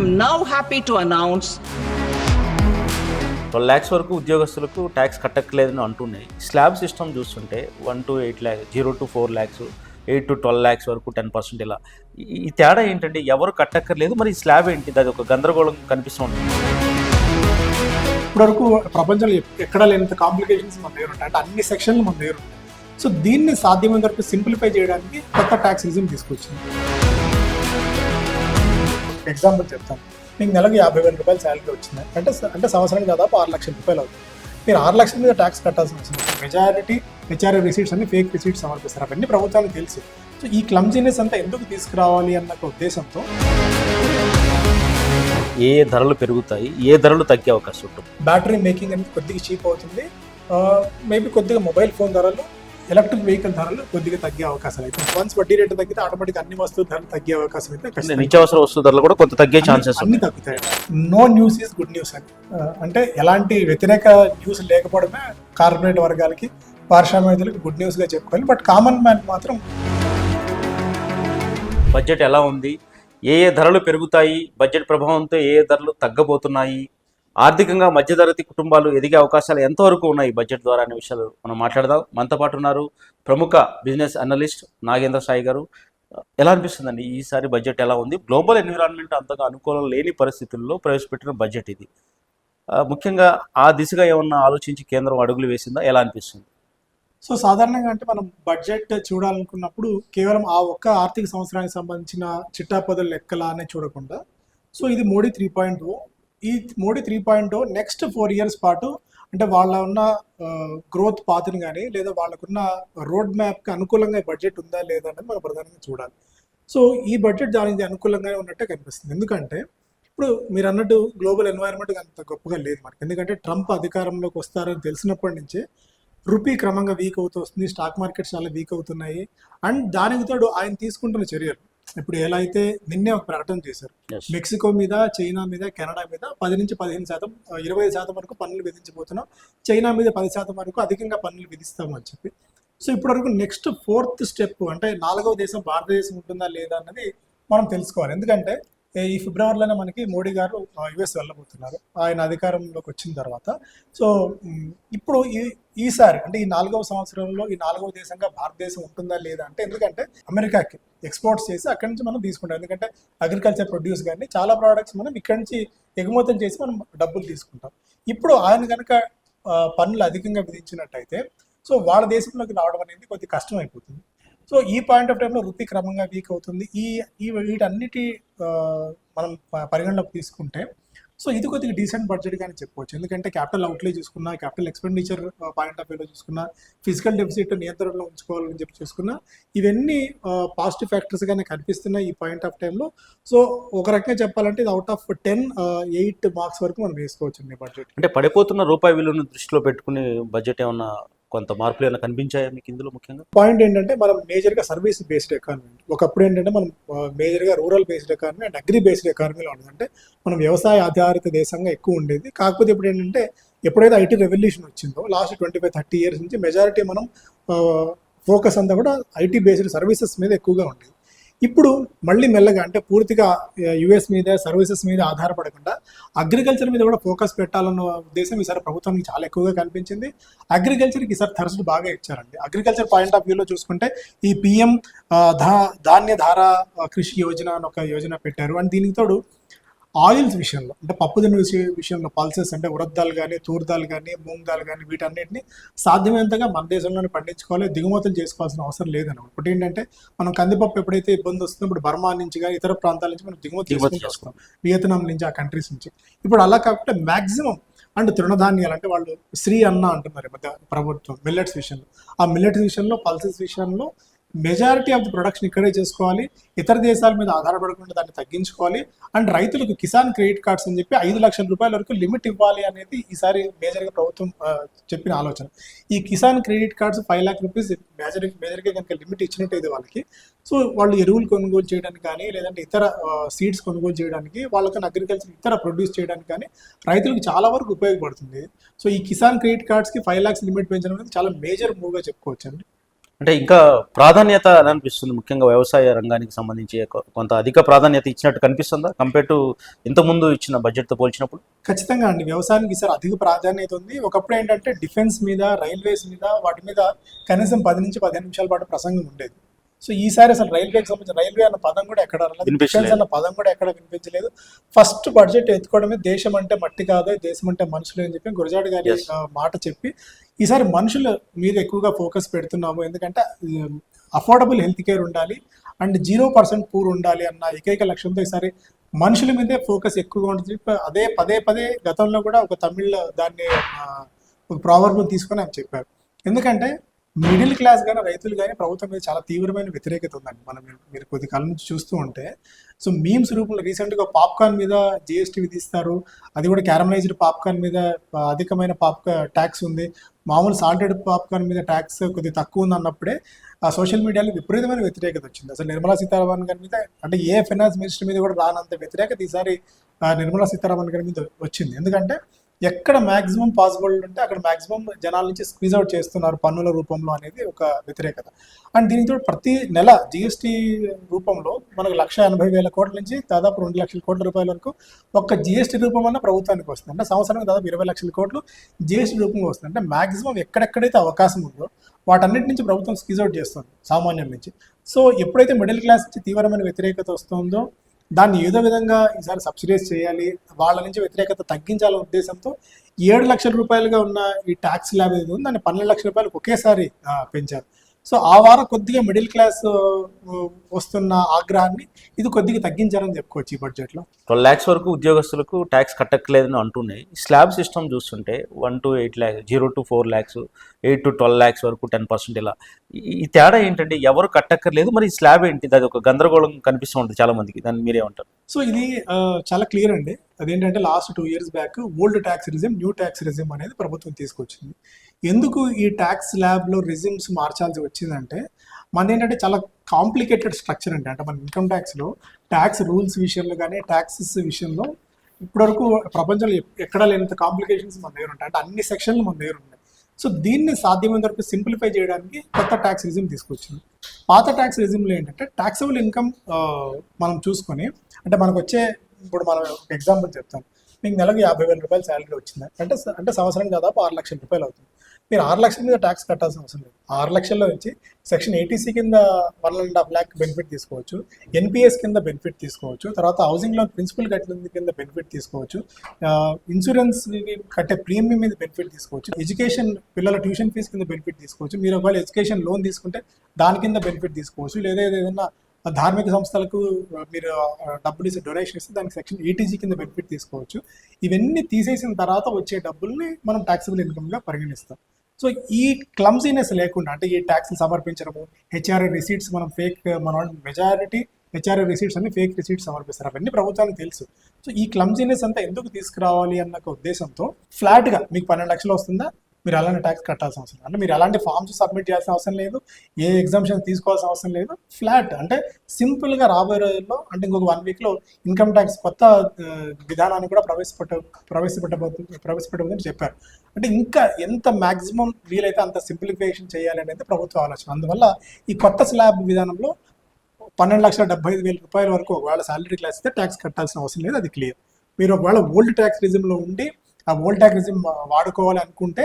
I'm now happy to announce twelve lakhs వరకు ఉద్యోగస్తులకు tax కట్టక్కలేదని అంటున్నాయి. స్లాబ్ సిస్టమ్ చూస్తుంటే one to eight lakhs zero to four lakhs eight to twelve lakhs వరకు ten percent ఇలా. ఈ- తేడా ఏంటంటే ఎవరు కట్టక్కర్లేదు. మరి ఈ స్లాబ్ ఏంటి అది ఒక గందరగోళం కనిపిస్తూ ఉంటుంది ఇప్పటివరకు ప్రపంచంలో ఎక్- ఎక్కడా లేనంత కాంప్లికేషన్స్ మన దగ్గర ఉంటాయి. అంటే అన్ని సెక్షన్లు మన దగ్గర ఉంటాయి. సో దీన్ని సాధ్యమైనంత వరకు సింప్లిఫై చేయడానికి కొత్త ట్యాక్స్ రిజిమ్ తీసుకొచ్చింది. ఎగ్జాంపుల్ చెప్తాను. మీకు నెలకు యాభై వేల రూపాయలు శాలరీ వచ్చింది. అంటే అంటే సంవత్సరానికి దాదాపు ఆరు లక్షల రూపాయలు అవుతుంది. మీరు ఆరు లక్షల మీద ట్యాక్స్ కట్టాల్సిన అవసరం మెజారిటీ హెచ్ఆర్ఏ రిసీట్స్ అన్ని ఫేక్ రిసీట్స్ సమర్పిస్తారు. అవన్నీ ప్రభుత్వానికి తెలుసు. సో ఈ క్లమ్జీనెస్ అంతా ఎందుకు తీసుకురావాలి అన్న ఒక ఉద్దేశంతో ఏ ఏ ధరలు పెరుగుతాయి ఏ ధరలు తగ్గే అవకాశం ఉంటుంది? బ్యాటరీ మేకింగ్ అనేది కొద్దిగా చీప్ అవుతుంది. మేబీ కొద్దిగా మొబైల్ ఫోన్ ధరలు ఎలక్ట్రిక్ వెహికల్ ధరలు కొద్దిగా తగ్గే అవకాశాలు అయితే వన్స్ వడ్డీ రేటు తగ్గితే ఆటోమేటిక్ అన్ని వస్తువుల ధరలు తగ్గే అవకాశం అయితే నిత్యావసర వస్తువు ధరలు కూడా కొంత తగ్గే ఛాన్సెస్ అన్ని తగ్గుతాయి no news is good news అని అంటే ఎలాంటి వ్యతిరేక న్యూస్ లేకపోవడమే కార్పొరేట్ వర్గాలకి పారిశ్రామికులకు గుడ్ న్యూస్గా చెప్పుకోవాలి. బట్ కామన్ మ్యాన్ మాత్రం బడ్జెట్ ఎలా ఉంది? ఏ ఏ ధరలు పెరుగుతాయి? బడ్జెట్ ప్రభావంతో ఏ ఏ ధరలు తగ్గబోతున్నాయి? ఆర్థికంగా మధ్యతరగతి కుటుంబాలు ఎదిగే అవకాశాలు ఎంతవరకు ఉన్నాయి బడ్జెట్ ద్వారా అనే విషయాలు మనం మాట్లాడదాం. మనతో పాటు ఉన్నారు ప్రముఖ బిజినెస్ అనలిస్ట్ నాగేంద్ర సాయి గారు. ఎలా అనిపిస్తుందండి? ఈసారి బడ్జెట్ ఎలా ఉంది? గ్లోబల్ ఎన్విరాన్మెంట్ అంతగా అనుకూలం లేని పరిస్థితుల్లో ప్రవేశపెట్టిన బడ్జెట్ ఇది. ముఖ్యంగా ఆ దిశగా ఏమన్నా ఆలోచించి కేంద్రం అడుగులు వేసిందా? ఎలా అనిపిస్తుంది? సో సాధారణంగా అంటే మనం బడ్జెట్ చూడాలనుకున్నప్పుడు కేవలం ఆ ఒక్క ఆర్థిక సంవత్సరానికి సంబంధించిన చిట్టాపదుల లెక్కలానే చూడకుండా సో ఇది మోడీ త్రీ పాయింట్ ఈ Modi three point next four years పాటు అంటే వాళ్ళ ఉన్న గ్రోత్ పాత్ని కానీ లేదా వాళ్ళకున్న రోడ్ మ్యాప్కి అనుకూలంగా బడ్జెట్ ఉందా లేదా అనేది మనం ప్రధానంగా చూడాలి. సో ఈ బడ్జెట్ దానికి అనుకూలంగానే ఉన్నట్టే కనిపిస్తుంది. ఎందుకంటే ఇప్పుడు మీరు అన్నట్టు గ్లోబల్ ఎన్వైరన్మెంట్ అంత గొప్పగా లేదు మనకి. ఎందుకంటే ట్రంప్ అధికారంలోకి వస్తారని తెలిసినప్పటి నుంచే రూపీ క్రమంగా వీక్ అవుతూ వస్తుంది స్టాక్ మార్కెట్స్ చాలా వీక్ అవుతున్నాయి. అండ్ దానికి తోడు ఆయన తీసుకుంటున్న చర్యలు. ఇప్పుడు ఎలా అయితే నిన్నే ఒక ప్రకటన చేశారు. మెక్సికో మీద చైనా మీద కెనడా మీద పది నుంచి పదిహేను శాతం ఇరవై శాతం వరకు పన్నులు విధించబోతున్నాం. చైనా మీద పది శాతం వరకు అధికంగా పన్నులు విధిస్తాము అని చెప్పి. సో ఇప్పటివరకు నెక్స్ట్ ఫోర్త్ స్టెప్ అంటే నాలుగవ దేశం భారతదేశం ఉంటుందా లేదా అన్నది మనం తెలుసుకోవాలి. ఎందుకంటే ఈ ఫిబ్రవరిలోనే మనకి మోడీ గారు యుఎస్ వెళ్ళబోతున్నారు. ఆయన అధికారంలోకి వచ్చిన తర్వాత. సో ఇప్పుడు ఈ ఈసారి అంటే ఈ నాలుగవ సంవత్సరంలో ఈ నాలుగవ దేశంగా భారతదేశం ఉంటుందా లేదా అంటే ఎందుకంటే అమెరికాకి ఎక్స్పోర్ట్స్ చేసి అక్కడి నుంచి మనం తీసుకుంటాం. ఎందుకంటే అగ్రికల్చర్ ప్రొడ్యూస్ కానీ చాలా ప్రోడక్ట్స్ మనం ఇక్కడి నుంచి ఎగుమతులు చేసి మనం డబ్బులు తీసుకుంటాం. ఇప్పుడు ఆయన కనుక పన్నులు అధికంగా విధించినట్టయితే సో వాళ్ళ దేశంలోకి రావడం అనేది కొద్దిగా కష్టం అయిపోతుంది సో ఈ పాయింట్ ఆఫ్ టైంలో రూపీ క్రమంగా వీక్ అవుతుంది. ఈ ఈ వీటన్నిటి మనం పరిగణలోకి తీసుకుంటే సో ఇది కొద్దిగా డీసెంట్ బడ్జెట్ కానీ చెప్పవచ్చు ఎందుకంటే క్యాపిటల్ అవుట్లే చూసుకున్నా క్యాపిటల్ ఎక్స్పెండిచర్ పాయింట్ ఆఫ్ వ్యూలో చూసుకున్నా ఫిజికల్ డెఫిసిట్ నియంత్రణలో ఉంచుకోవాలని చెప్పి చూసుకున్నా ఇవన్నీ పాజిటివ్ ఫ్యాక్టర్స్ కానీ కనిపిస్తున్నాయి ఈ పాయింట్ ఆఫ్ టైంలో సో ఒక రకంగా చెప్పాలంటే ఇది out of ten eight marks వరకు మనం వేసుకోవచ్చు అండి బడ్జెట్ అంటే పడిపోతున్న రూపాయి విలువను దృష్టిలో పెట్టుకుని బడ్జెట్ ఏమన్నా కొంత మార్పులు ఏమైనా కనిపించాయా మీకు ఇందులో ముఖ్యంగా? పాయింట్ ఏంటంటే మనం మేజర్గా సర్వీస్ బేస్డ్ ఎకానమీ ఒకప్పుడు ఏంటంటే మనం మేజర్గా rural based economy and agri based ఎకానమీలో ఉండదు. అంటే మనం వ్యవసాయ ఆధారిత దేశంగా ఎక్కువ ఉండేది. కాకపోతే ఇప్పుడు ఏంటంటే ఎప్పుడైతే ఐటీ రెవల్యూషన్ వచ్చిందో last twenty five thirty years నుంచి మెజారిటీ మనం ఫోకస్ అంతా కూడా ఐటీ బేస్డ్ సర్వీసెస్ మీద ఎక్కువగా ఉండేది. ఇప్పుడు మళ్ళీ మెల్లగా అంటే పూర్తిగా యుఎస్ మీద సర్వీసెస్ మీద ఆధారపడకుండా అగ్రికల్చర్ మీద కూడా ఫోకస్ పెట్టాలన్న ఉద్దేశం ఈసారి ప్రభుత్వానికి చాలా ఎక్కువగా కనిపించింది. అగ్రికల్చర్కి ఈసారి థర్స్ట్ బాగా ఇచ్చారండి. అగ్రికల్చర్ పాయింట్ ఆఫ్ వ్యూలో చూసుకుంటే ఈ పిఎం ధా ధాన్య ధార కృషి యోజన అని ఒక యోజన పెట్టారు. అండ్ దీనికి తోడు ఆయిల్స్ విషయంలో అంటే పప్పు దిన విషయ- విషయంలో పల్సెస్ అంటే ఉరద్దాలు కానీ తూర్దాలు కానీ మూంగ్ దాల్ కానీ వీటన్నిటిని సాధ్యమైనంతగా మన దేశంలోనే పండించుకోవాలి దిగుమతులు చేసుకోవాల్సిన అవసరం లేదన్నమాట. ఇప్పుడు ఏంటంటే మనం కందిపప్పు ఎప్పుడైతే ఇబ్బంది వస్తుందో ఇప్పుడు బర్మా నుంచి కానీ ఇతర ప్రాంతాల నుంచి మనం దిగుమతి చేసుకుంటూ వియత్నాం నుంచి ఆ కంట్రీస్ నుంచి. ఇప్పుడు అలా కాకుండా మాక్సిమం అండ్ తృణధాన్యాలు అంటే వాళ్ళు శ్రీ అన్న అంటున్నారు మధ్య ప్రభుత్వం మిల్లెట్స్ విషయంలో. ఆ మిల్లెట్స్ విషయంలో పల్సెస్ విషయంలో మెజారిటీ ఆఫ్ ది ప్రొడక్షన్ ఇక్కడే చేసుకోవాలి. ఇతర దేశాల మీద ఆధారపడకుండా దాన్ని తగ్గించుకోవాలి. అండ్ రైతులకు కిసాన్ క్రెడిట్ కార్డ్స్ అని చెప్పి ఐదు లక్షల రూపాయల వరకు లిమిట్ ఇవ్వాలి అనేది ఈసారి మేజర్గా ప్రభుత్వం చెప్పిన ఆలోచన. ఈ Kisan credit cards five lakh rupees major మేజర్గా కనుక లిమిట్ ఇచ్చినట్టయితే వాళ్ళకి సో వాళ్ళు ఎరువులు కొనుగోలు చేయడానికి కానీ లేదంటే ఇతర సీడ్స్ కొనుగోలు చేయడానికి వాళ్ళకన్నా అగ్రికల్చర్ ఇతర ప్రొడ్యూస్ చేయడానికి కానీ రైతులకు చాలా వరకు ఉపయోగపడుతుంది. సో ఈ కిసాన్ క్రెడిట్ కార్డ్స్కి ఫైవ్ లాక్స్ లిమిట్ పెంచడం అనేది చాలా మేజర్ మూవ్గా చెప్పుకోవచ్చు అండి అంటే ఇంకా ప్రాధాన్యత అని అనిపిస్తుంది ముఖ్యంగా వ్యవసాయ రంగానికి సంబంధించి కొంత అధిక ప్రాధాన్యత ఇచ్చినట్టు కనిపిస్తుందా? కంపేర్ టు ఇంతకుముందు ఇచ్చిన బడ్జెట్తో పోల్చినప్పుడు? ఖచ్చితంగా అండి. వ్యవసాయానికి ఈసారి అధిక ప్రాధాన్యత ఉంది. ఒకప్పుడు ఏంటంటే డిఫెన్స్ మీద రైల్వేస్ మీద వాటి మీద కనీసం పది నుంచి పదిహేను నిమిషాల పాటు ప్రసంగం ఉండేది. సో ఈసారి అసలు రైల్వేకి సంబంధించిన రైల్వే అన్న పదం కూడా ఎక్కడ. డిఫెన్స్ అన్న పదం కూడా ఎక్కడ వినిపించలేదు. ఫస్ట్ బడ్జెట్ ఎత్తుకోవడమే దేశం అంటే మట్టి కాదు దేశం అంటే మనుషులు అని చెప్పి గురజాడ గారి మాట చెప్పి ఈసారి మనుషుల మీద ఎక్కువగా ఫోకస్ పెడుతున్నాము. ఎందుకంటే అఫోర్డబుల్ హెల్త్ కేర్ ఉండాలి అండ్ జీరో పర్సెంట్ పూర్ ఉండాలి అన్న ఏకైక లక్ష్యంతో ఈసారి మనుషుల మీదే ఫోకస్ ఎక్కువగా ఉంటుంది అదే పదే పదే గతంలో కూడా ఒక తమిళ దాన్ని ఒక ప్రావర్బ్ తీసుకొని ఆయన చెప్పారు. ఎందుకంటే మిడిల్ క్లాస్ కానీ రైతులు కానీ ప్రభుత్వం మీద చాలా తీవ్రమైన వ్యతిరేకత ఉందండి. మనం మీరు- కొద్ది కాలం నుంచి చూస్తూ ఉంటే సో మీమ్స్ రూపంలో రీసెంట్గా పాప్కార్న్ మీద జిఎస్టీ విధిస్తారు. అది కూడా క్యారమలైజ్డ్ పాప్కార్న్ మీద అధికమైన పాప్ ట్యాక్స్ ఉంది. మామూలు సాల్టెడ్ పాప్కార్న్ మీద ట్యాక్స్ కొద్దిగా తక్కువ ఉంది అన్నప్పుడే ఆ సోషల్ మీడియాలో విపరీతమైన వ్యతిరేకత వచ్చింది. అసలు నిర్మలా సీతారామన్ గారి మీద అంటే ఏ ఫైనాన్స్ మినిస్టర్ మీద కూడా రానంత వ్యతిరేకత ఈసారి నిర్మలా సీతారామన్ గారి మీద వచ్చింది. ఎందుకంటే ఎక్కడ మాక్సిమం పాసిబుల్ ఉంటే అక్కడ మాక్సిమం జనాల నుంచి స్క్వీజ్ అవుట్ చేస్తున్నారు పన్నుల రూపంలో అనేది ఒక వ్యతిరేకత. అండ్ దీనితో ప్రతి నెల జిఎస్టీ రూపంలో మనకు లక్ష ఎనభై వేల కోట్ల నుంచి దాదాపు రెండు లక్షల కోట్ల రూపాయల వరకు ఒక్క జిఎస్టీ రూపంలో ప్రభుత్వానికి వస్తుంది. అంటే సంవత్సరానికి దాదాపు ఇరవై లక్షల కోట్లు జిఎస్టీ రూపంలో వస్తుంది. అంటే మాక్సిమం ఎక్కడెక్కడైతే అవకాశం ఉందో వాటన్నిటి నుంచి ప్రభుత్వం స్క్వీజ్ అవుట్ చేస్తుంది సామాన్యం నుంచి. సో ఎప్పుడైతే మిడిల్ క్లాస్ నుంచి తీవ్రమైన వ్యతిరేకత వస్తుందో దాన్ని ఏదో విధంగా ఈసారి సబ్సిడైజ్ చేయాలి వాళ్ళ నుంచి వ్యతిరేకత తగ్గించాలనే ఉద్దేశంతో ఏడు లక్షల రూపాయలుగా ఉన్న ఈ ట్యాక్స్ ల్యాబ్ ఏది దాన్ని పన్నెండు లక్షల రూపాయలకు ఒకేసారి పెంచారు. సో ఆ వారం కొద్దిగా మిడిల్ క్లాస్ వస్తున్న ఆగ్రహాన్ని ఇది కొద్దిగా తగ్గించారని చెప్పుకోవచ్చు ఈ బడ్జెట్లో. ట్వెల్వ్ ల్యాక్స్ వరకు ఉద్యోగస్తులకు ట్యాక్స్ కట్టక్కలేదని అంటున్నాయి. స్లాబ్ సిస్టమ్ చూస్తుంటే one to eight lakhs zero to four lakhs eight to twelve lakhs వరకు టెన్ పర్సెంట్ ఇలా. ఈ- తేడా ఏంటంటే ఎవరు కట్టక్కర్లేదు మరి ఈ స్లాబ్ ఏంటి? అది ఒక గందరగోళం కనిపిస్తూ ఉంటుంది చాలా మందికి దాన్ని మీరేమంటారు సో ఇది చాలా క్లియర్ అండి. అదేంటంటే last two years back old tax regime new tax regime అనేది ప్రభుత్వం తీసుకొచ్చింది. ఎందుకు ఈ ట్యాక్స్ ల్యాబ్లో రిజిమ్స్ మార్చాల్సి వచ్చిందంటే మన ఏంటంటే చాలా కాంప్లికేటెడ్ స్ట్రక్చర్ అండి. అంటే మన ఇన్కమ్ ట్యాక్స్లో ట్యాక్స్ రూల్స్ విషయంలో కానీ ట్యాక్సెస్ విషయంలో ఇప్పటివరకు ప్రపంచంలో ఎక్కడ ఎక్కడా లేనంత కాంప్లికేషన్స్ మన దగ్గర ఉంటాయి. అంటే అన్ని సెక్షన్లు మన దగ్గర ఉన్నాయి. సో దీన్ని సాధ్యమైనంత వరకు సింప్లిఫై చేయడానికి కొత్త ట్యాక్స్ రిజిమ్ తీసుకొచ్చింది పాత ట్యాక్స్ రిజిమ్లో ఏంటంటే ట్యాక్సబుల్ ఇన్కమ్ మనం చూసుకొని అంటే మనకు వచ్చే ఇప్పుడు మనం ఒక ఎగ్జాంపుల్ చెప్తాను మీకు నెలకు యాభై వేల రూపాయలు శాలరీ వచ్చింది? అంటే అంటే సంవత్సరానికి దాదాపు ఆరు లక్షల రూపాయలు అవుతుంది. మీరు ఆరు లక్షల మీద ట్యాక్స్ కట్టాల్సిన అవసరం లేదు. ఆరు లక్షల్లో నుంచి సెక్షన్ ఏటీసీ కింద one and half lakh benefit తీసుకోవచ్చు. ఎన్పిఎస్ కింద బెనిఫిట్ తీసుకోవచ్చు. తర్వాత హౌసింగ్ లోన్ ప్రిన్సిపల్ కట్టిన కింద బెనిఫిట్ తీసుకోవచ్చు. ఇన్సూరెన్స్ కట్టే ప్రీమియం మీద బెనిఫిట్ తీసుకోవచ్చు. ఎడ్యుకేషన్ పిల్లల ట్యూషన్ ఫీజు కింద బెనిఫిట్ తీసుకోవచ్చు. మీరు ఒకవేళ ఎడ్యుకేషన్ లోన్ తీసుకుంటే దాని కింద బెనిఫిట్ తీసుకోవచ్చు. లేదా ఏదైనా ధార్మిక సంస్థలకు మీరు డబ్బులు ఇస్తే డొనేషన్ ఇస్తే దానికి సెక్షన్ ఏటీజీ కింద బెనిఫిట్ తీసుకోవచ్చు. ఇవన్నీ తీసేసిన తర్వాత వచ్చే డబ్బుల్ని మనం ట్యాక్సిబుల్ ఇన్కమ్గా పరిగణిస్తాం. సో ఈ క్లమ్జీనెస్ లేకుండా అంటే ఈ ట్యాక్స్ సమర్పించడము హెచ్ఆర్ఏ రిసీట్స్ మనం ఫేక్ మన మెజారిటీ హెచ్ఆర్ఏ రిసీట్స్ అన్ని ఫేక్ రిసీట్స్ సమర్పిస్తారు. అవన్నీ ప్రభుత్వానికి తెలుసు. సో ఈ క్లమ్జీనెస్ అంతా ఎందుకు తీసుకురావాలి అన్న ఒక ఉద్దేశంతో ఫ్లాట్గా మీకు పన్నెండు లక్షలు వస్తుందా? మీరు అలాంటి ట్యాక్స్ కట్టాల్సిన అవసరం అంటే మీరు అలాంటి ఫామ్స్ సబ్మిట్ చేయాల్సిన అవసరం లేదు. ఏ ఎగ్జామ్షన్ తీసుకోవాల్సిన అవసరం లేదు. ఫ్లాట్ అంటే సింపుల్గా రాబోయే రోజుల్లో అంటే ఇంకొక వన్ వీక్లో ఇన్కమ్ ట్యాక్స్ కొత్త విధానాన్ని కూడా ప్రవేశపెట్ట ప్రవేశపెట్టబోతుంది ప్రవేశపెట్టబోతుందని చెప్పారు. అంటే ఇంకా ఎంత మాక్సిమం వీలైతే అంత సింప్లిఫికేషన్ చేయాలి అనేది ప్రభుత్వ ఆలోచన. అందువల్ల ఈ కొత్త స్లాబ్ విధానంలో పన్నెండు లక్షల డెబ్బై ఐదు వేల రూపాయల వరకు ఒకవేళ శాలరీ క్లాస్ అయితే ట్యాక్స్ కట్టాల్సిన అవసరం లేదు. అది క్లియర్ మీరు ఒకవేళ ఓల్డ్ ట్యాక్స్ రిజిమ్లో ఉండి ఆ ఓల్డ్ ట్యాక్స్ రిజిమ్ వాడుకోవాలి అనుకుంటే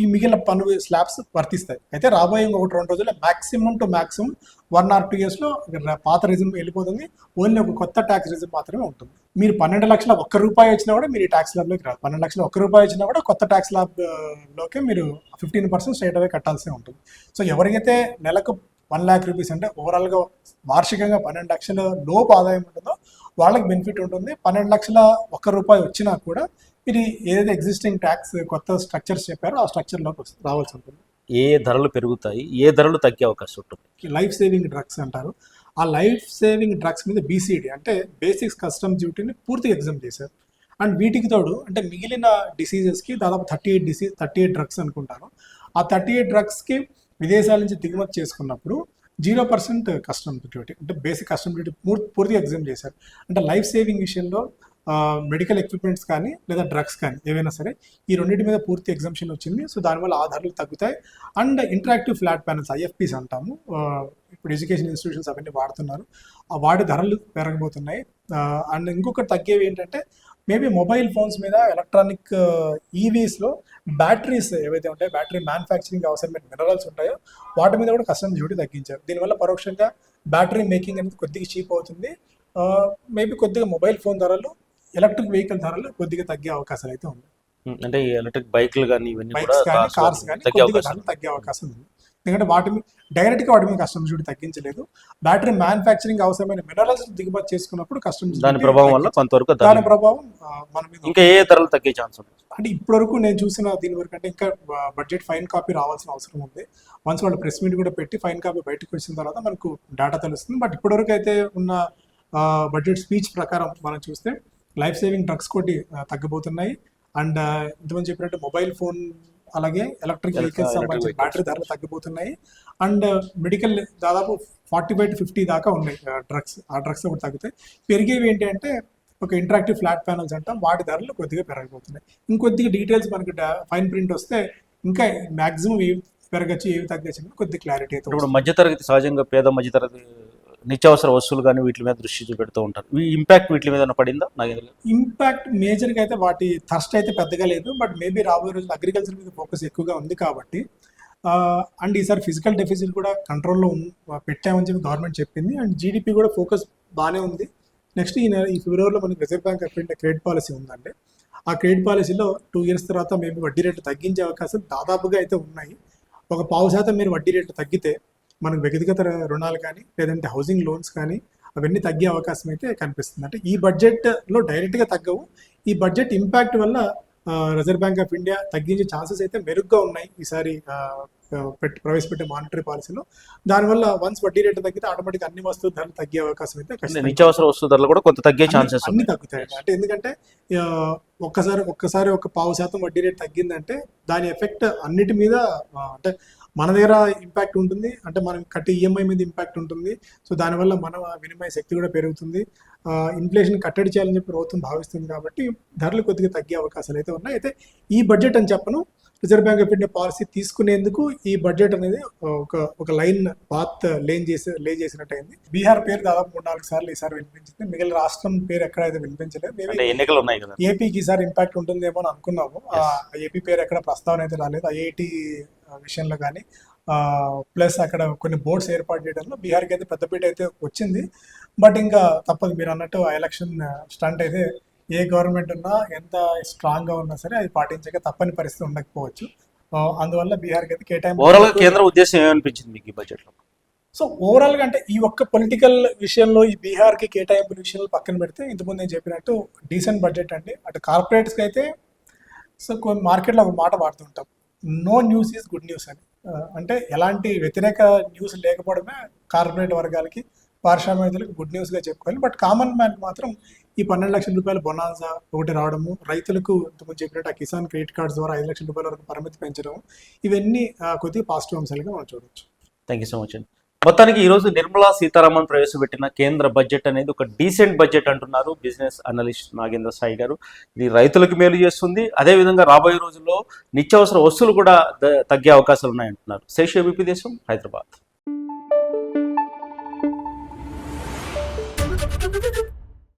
ఈ మిగిలిన పన్ను స్లాబ్స్ వర్తిస్తాయి. అయితే రాబోయే ఒకటి రెండు రోజుల్లో maximum to maximum one or two ఇయర్స్లో పాత రిజిమ్ వెళ్ళిపోతుంది. ఓన్లీ ఒక కొత్త ట్యాక్స్ రిజిమ్ మాత్రమే ఉంటుంది. మీరు పన్నెండు లక్షల ఒక్క రూపాయి వచ్చినా కూడా మీరు ఈ ట్యాక్స్ ల్యాబ్లోకి రాదు పన్నెండు లక్షల ఒక్క రూపాయి వచ్చినా కూడా కొత్త ట్యాక్స్ ల్యాబ్లోకి మీరు ఫిఫ్టీన్ పర్సెంట్ స్ట్రైట్ అవే కట్టాల్సి ఉంటుంది. సో ఎవరికైతే నెలకు వన్ ల్యాక్ రూపీస్ అంటే ఓవరాల్గా వార్షికంగా పన్నెండు లక్షల లోపు ఆదాయం ఉంటుందో వాళ్ళకి బెనిఫిట్ ఉంటుంది. పన్నెండు లక్షల ఒక్క రూపాయి వచ్చినా కూడా ఇది ఏదైతే ఎగ్జిస్టింగ్ ట్యాక్స్ కొత్త స్ట్రక్చర్స్ చెప్పారో ఆ స్ట్రక్చర్లోకి రావాల్సి ఉంటుంది. ఏ ఏ ధరలు పెరుగుతాయి ఏ ధరలు తగ్గే అవకాశం ఉంటుంది? లైఫ్ సేవింగ్ డ్రగ్స్ అంటారు. ఆ లైఫ్ సేవింగ్ డ్రగ్స్ మీద బీసీడీ అంటే బేసిక్స్ కస్టమ్ డ్యూటీని పూర్తిగా ఎగ్జామ్ చేశారు. అండ్ వీటికి తోడు అంటే మిగిలిన డిసీజెస్కి దాదాపు thirty eight disease thirty eight drugs అనుకుంటాను. ఆ థర్టీ ఎయిట్ డ్రగ్స్కి విదేశాల నుంచి దిగుమతి చేసుకున్నప్పుడు జీరో పర్సెంట్ కస్టమ్ డ్యూటీ అంటే బేసిక్ కస్టమ్ డ్యూటీ పూర్తిగా ఎగ్జామ్ చేశారు. అంటే లైఫ్ సేవింగ్ విషయంలో మెడికల్ ఎక్విప్మెంట్స్ కానీ లేదా డ్రగ్స్ కానీ ఏవైనా సరే ఈ రెండింటి మీద పూర్తి ఎగ్జామ్షన్ వచ్చింది. సో దానివల్ల ఆ ధరలు తగ్గుతాయి. And interactive flat panels IFPs అంటాము. ఇప్పుడు ఎడ్యుకేషన్ ఇన్స్టిట్యూషన్స్ అవన్నీ వాడుతున్నారు. ఆ వాటి ధరలు పెరగబోతున్నాయి. అండ్ ఇంకొకటి తగ్గేవి ఏంటంటే మేబీ మొబైల్ ఫోన్స్ మీద ఎలక్ట్రానిక్ ఈవీస్లో బ్యాటరీస్ ఏవైతే ఉంటాయో బ్యాటరీ మ్యానుఫ్యాక్చరింగ్ అవసరమైన మినరల్స్ ఉంటాయో వాటి మీద కూడా కస్టమ్ డ్యూటీ తగ్గించారు. దీనివల్ల పరోక్షంగా బ్యాటరీ మేకింగ్ అనేది కొద్దిగా చీప్ అవుతుంది. మేబీ కొద్దిగా మొబైల్ ఫోన్ ధరలు ఎలక్ట్రిక్ వెహికల్ ధరలు కొద్దిగా తగ్గే అవకాశాలు అయితే ఉన్నాయి. ఉమ్, అంటే ఎలక్ట్రిక్ బైక్లు కానీ ఇవన్నీ బైక్స్ కానీ కార్స్ కానీ తగ్గే కొద్దిగా అవకాశం ధరలు తగ్గే అవకాశం ఉంది. ఎందుకంటే వాటి డైరెక్ట్గా వాటి మీద కస్టమ్స్ డ్యూటీ తగ్గించలేదు. బ్యాటరీ మ్యానుఫ్యాక్చరింగ్ అవసరమైన మినరల్స్ దిగుమతి చేసుకున్నప్పుడు కస్టమ్స్ దాని ప్రభావం వల్ల కొంతవరకు దాని ప్రభావం మన మీద ఇంకా ఏ ధరలు తగ్గే ఛాన్స్ ఉంది? అంటే ఇప్పటివరకు నేను చూసిన దీని వరకు అంటే ఇంకా బడ్జెట్ ఫైన్ కాపీ రావాల్సిన అవసరం ఉంది. వన్స్ వాళ్ళు ప్రెస్ మీట్ కూడా పెట్టి ఫైన్ కాపీ బయటకు వచ్చిన తర్వాత మనకు డేటా తెలుస్తుంది. బట్ ఇప్పటివరకు అయితే ఉన్న బడ్జెట్ స్పీచ్ ప్రకారం మనం చూస్తే లైఫ్ సేవింగ్ డ్రగ్స్ కొట్టి ఆ, తగ్గబోతున్నాయి. అండ్ ఇంతమంది చెప్పినట్టు మొబైల్ ఫోన్ అలాగే ఎలక్ట్రిక్ వెహికల్స్ సంబంధించిన. బ్యాటరీ ధరలు తగ్గిపోతున్నాయి. అండ్ మెడికల్ దాదాపు ఫార్టీ ఫైవ్ టు ఫిఫ్టీ దాకా ఉన్నాయి డ్రగ్స్. ఆ డ్రగ్స్ కూడా తగ్గుతాయి. పెరిగేవి ఏంటి అంటే ఒక ఇంటరాక్టివ్ ఫ్లాట్ ప్యానల్స్ అంటాం. వాటి ధరలు కొద్దిగా పెరగబోతున్నాయి. ఇంకొద్దిగా డీటెయిల్స్ మనకి ఫైన్ ప్రింట్ వస్తే ఇంకా మాక్సిమం ఏవి పెరగచ్చు ఏవి తగ్గచ్చు అని కొద్దిగా క్లారిటీ అయితే ఇప్పుడు మధ్యతరగతి సహజంగా పేద మధ్యతరగతి నిత్యావసర వస్తువులు కానీ వీటి మీద దృష్టి చూపెడుతూ ఉంటారు. ఈ ఇంపాక్ట్ వీటి మీద పడిందా? నాకు ఇంపాక్ట్ మేజర్గా అయితే వాటి థర్స్ట్ అయితే పెద్దగా లేదు. బట్ మేబీ రాబోయే రోజులు అగ్రికల్చర్ మీద ఫోకస్ ఎక్కువగా ఉంది కాబట్టి అండ్ ఈసారి ఫిజికల్ డెఫిసిట్ కూడా కంట్రోల్లో పెట్టామని చెప్పి గవర్నమెంట్ చెప్పింది. అండ్ జీడిపి కూడా ఫోకస్ బాగానే ఉంది. నెక్స్ట్ ఈ నెల ఈ ఫిబ్రవరిలో మనకి Reserve Bank of India credit policy ఉందండి. ఆ క్రెడిట్ పాలసీలో టూ ఇయర్స్ తర్వాత మేము వడ్డీ రేట్లు తగ్గించే అవకాశం దాదాపుగా అయితే ఉన్నాయి. ఒక పావు శాతం మీరు వడ్డీ రేట్లు తగ్గితే మనకు వ్యక్తిగత రుణాలు కానీ లేదంటే హౌసింగ్ లోన్స్ కానీ అవన్నీ తగ్గే అవకాశం అయితే కనిపిస్తుంది. అంటే ఈ బడ్జెట్లో డైరెక్ట్గా తగ్గవు. ఈ బడ్జెట్ ఇంపాక్ట్ వల్ల ఆ, రిజర్వ్ బ్యాంక్ ఆఫ్ ఇండియా తగ్గించే ఛాన్సెస్ అయితే మెరుగ్గా ఉన్నాయి. ఈసారి పెట్టి ప్రవేశపెట్టే మానిటరీ పాలసీలో దానివల్ల వన్స్ వడ్డీ రేటు తగ్గితే ఆటోమేటిక్ అన్ని వస్తువుల ధరలు తగ్గే అవకాశం అయితే నిత్యావసర వస్తువు ధరలు కూడా కొంత తగ్గే ఛాన్సెస్ అన్ని తగ్గుతాయి అంటే ఎందుకంటే ఒక్కసారి ఒక్కసారి ఒక పావు శాతం వడ్డీ రేట్ తగ్గిందంటే దాని ఎఫెక్ట్ అన్నిటి మీద అంటే మన దగ్గర ఇంపాక్ట్ ఉంటుంది. అంటే మనం కట్టే ఈఎంఐ మీద ఇంపాక్ట్ ఉంటుంది. సో దానివల్ల మన వినిమయ శక్తి కూడా పెరుగుతుంది. ఇన్ఫ్లేషన్ కట్టడి చేయాలని చెప్పి ప్రభుత్వం భావిస్తుంది కాబట్టి ధరలు కొద్దిగా తగ్గే అవకాశాలు అయితే ఉన్నాయి. అయితే ఈ బడ్జెట్ అని చెప్పను. Reserve Bank of India policy తీసుకునేందుకు ఈ బడ్జెట్ అనేది ఒక ఒక లైన్ పాత్ లేన్ చేసి లే చేసినట్టు అయింది బీహార్ పేరు దాదాపు మూడు నాలుగు సార్లు ఈసారి వినిపించింది. మిగిలిన రాష్ట్రం పేరు ఎక్కడైతే వినిపించలేదు. ఎన్నికలు ఉన్నాయి కదా. ఏపీకి ఈసారి ఇంపాక్ట్ ఉంటుందేమో అని అనుకున్నాము. ఆ ఏపీ పేరు ఎక్కడ ప్రస్తావన అయితే రాలేదు. ఐఐటి విషయంలో కానీ ప్లస్ అక్కడ కొన్ని బోర్డ్స్ ఏర్పాటు చేయడంలో బీహార్కి అయితే పెద్దపీట అయితే వచ్చింది. బట్ ఇంకా తప్పదు. మీరు అన్నట్టు ఆ ఎలక్షన్ స్టంట్ అయితే ఏ గవర్నమెంట్ ఉన్నా ఎంత స్ట్రాంగ్గా ఉన్నా సరే అది పాటించక తప్పని పరిస్థితి ఉండకపోవచ్చు. అందువల్ల బీహార్కి అయితే కేటాయింపు ఓవరాల్ కేంద్ర ఉద్దేశం ఏమనిపించింది మీకు ఈ బడ్జెట్లో? సో ఓవరాల్గా అంటే ఈ ఒక్క పొలిటికల్ విషయంలో ఈ బీహార్కి కేటాయింపుల విషయంలో పక్కన పెడితే ఇంతకుముందు నేను చెప్పినట్టు డీసెంట్ బడ్జెట్ అండి. అటు కార్పొరేట్స్కి అయితే సో కొన్ని మార్కెట్లో ఒక మాట వాడుతుంటాం. No news is good news అని. అంటే ఎలాంటి వ్యతిరేక న్యూస్ లేకపోవడమే కార్పొరేట్ వర్గాలకి పారిశ్రామికవేత్తలకు గుడ్ న్యూస్గా చెప్పుకోవాలి. బట్ కామన్ మ్యాన్ మాత్రం ఈ పన్నెండు లక్షల రూపాయల బొనాజా ఒకటి రావడము రైతులకు ఇంతకుముందు చెప్పినట్టు ఆ కిసాన్ క్రెడిట్ కార్డ్స్ ద్వారా ఐదు లక్షల రూపాయల వరకు పరిమితి పెంచడం ఇవన్నీ కొద్దిగా పాజిటివ్ అంశాలుగా మనం చూడవచ్చు థ్యాంక్ యూ సో మచ్ అండి. మొత్తానికి ఈ రోజు నిర్మలా సీతారామన్ ప్రవేశపెట్టిన కేంద్ర బడ్జెట్ అనేది ఒక డీసెంట్ బడ్జెట్ అంటున్నారు బిజినెస్ అనలిస్ట్ నాగేంద్ర సాయి గారు. ఇది రైతులకు మేలు చేస్తుంది. అదే విధంగా రాబోయే రోజుల్లో నిత్యావసర వస్తువులు కూడా తగ్గే అవకాశాలు ఉన్నాయంటున్నారు. శేష దేశం హైదరాబాద్.